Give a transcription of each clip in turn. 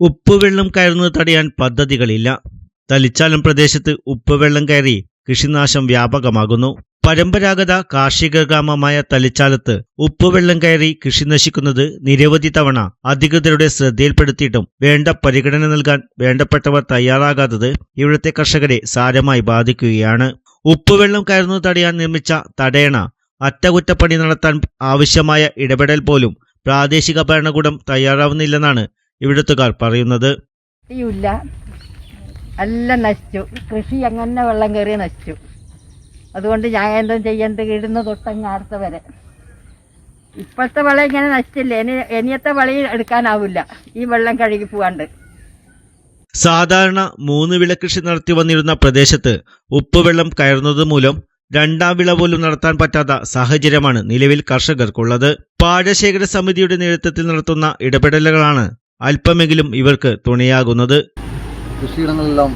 ഉപ്പുവെള്ളം കയറുന്നത് തടയാൻ പദ്ധതികളില്ല. തലിച്ചാലം പ്രദേശത്ത് ഉപ്പുവെള്ളം കയറി കൃഷിനാശം വ്യാപകമാകുന്നു. പരമ്പരാഗത കാർഷിക ഗ്രാമമായ തലിച്ചാലത്ത് ഉപ്പുവെള്ളം കയറി കൃഷി നശിക്കുന്നത് നിരവധി തവണ അധികൃതരുടെ ശ്രദ്ധയിൽപ്പെടുത്തിയിട്ടും വേണ്ട പരിഗണന നൽകാൻ വേണ്ടപ്പെട്ടവർ തയ്യാറാകാത്തത് ഇവിടുത്തെ കർഷകരെ സാരമായി ബാധിക്കുകയാണ്. ഉപ്പുവെള്ളം കയറുന്നത് തടയാൻ നിർമ്മിച്ച തടയണ അറ്റകുറ്റപ്പണി നടത്താൻ ആവശ്യമായ ഇടപെടൽ പോലും പ്രാദേശിക ഭരണകൂടം തയ്യാറാവുന്നില്ലെന്നാണ് ഇവിടുത്തുകാർ പറയുന്നത് ഇല്ല. എല്ലാം നശിച്ചു. കൃഷി അങ്ങനെ വെള്ളം കയറി നശിച്ചു. അതുകൊണ്ട് ഞാൻ എന്താ ചെയ്യേണ്ടത് ഇടുന്ന തൊട്ടങ്ങ് അടുത്ത വരെ. ഇപ്പോഴത്തെ വെള്ളം ഇങ്ങനെ നശിച്ചില്ല? ഇനി ഇനിയത്തെ വെള്ളം എടുക്കാനാവില്ല. ഈ വെള്ളം കഴുകി പോവാണ്ട്. സാധാരണ മൂന്ന് വിള കൃഷി നടത്തി വന്നിരുന്ന പ്രദേശത്ത് ഉപ്പുവെള്ളം കയറുന്നത് മൂലം രണ്ടാം വിള പോലും നടത്താൻ പറ്റാത്ത സാഹചര്യമാണ് നിലവിൽ കർഷകർക്കുള്ളത്. പാടശേഖര സമിതിയുടെ നേതൃത്വത്തിൽ നടത്തുന്ന ഇടപെടലുകളാണ് അല്പമെങ്കിലും ഇവർക്ക് തുണയാകുന്നത്. കൃഷിയിടങ്ങളെല്ലാം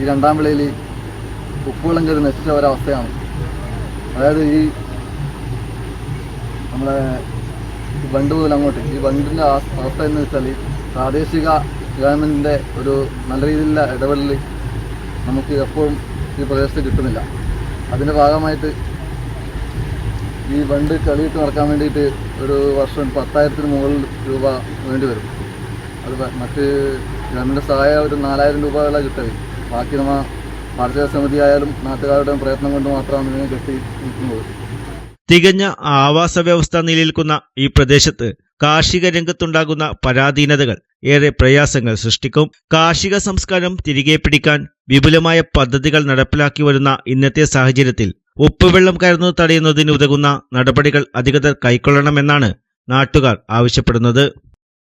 ഈ രണ്ടാം വിളയിൽ ഉപ്പുവെള്ളം കയറി നശിച്ച ഒരവസ്ഥയാണ്. അതായത് ഈ നമ്മളെ ഈ ബണ്ട് മുതൽ അങ്ങോട്ട് ഈ ബണ്ടിന്റെ അവസ്ഥ എന്ന് വെച്ചാൽ പ്രാദേശിക ഗവൺമെന്റിന്റെ ഒരു നല്ല രീതിയിലുള്ള ഇടപെടൽ നമുക്ക് എപ്പോഴും ഈ പ്രദേശത്ത് കിട്ടുന്നില്ല. അതിന്റെ ഭാഗമായിട്ട് ഈ വണ്ട് കളിയിട്ട് നടക്കാൻ വേണ്ടിയിട്ട് ഒരു വർഷം പത്തായിരത്തിന് മുകളിൽ രൂപ വേണ്ടി വരും. അത് മറ്റ് ഗവൺമെന്റ് സഹായം ഒരു നാലായിരം രൂപ വില കിട്ടുകയും ബാക്കി നമ്മൾ പാഠശാല സമിതി ആയാലും നാട്ടുകാരുടെ പ്രയത്നം കൊണ്ട് മാത്രമാണ് ഇതിനെ കെട്ടി നിൽക്കുന്നത്. തികഞ്ഞ ആവാസ വ്യവസ്ഥ നിലനിൽക്കുന്ന ഈ പ്രദേശത്ത് കാർഷിക രംഗത്തുണ്ടാകുന്ന പരാധീനതകൾ ഏറെ പ്രയാസങ്ങൾ സൃഷ്ടിക്കും. കാർഷിക സംസ്കാരം തിരികെ പിടിക്കാൻ വിപുലമായ പദ്ധതികൾ നടപ്പിലാക്കി വരുന്ന ഇന്നത്തെ സാഹചര്യത്തിൽ ഉപ്പുവെള്ളം കയറുന്നത് തടയുന്നതിന് ഉതകുന്ന നടപടികൾ അധികൃതർ കൈക്കൊള്ളണമെന്നാണ് നാട്ടുകാർ ആവശ്യപ്പെടുന്നത്.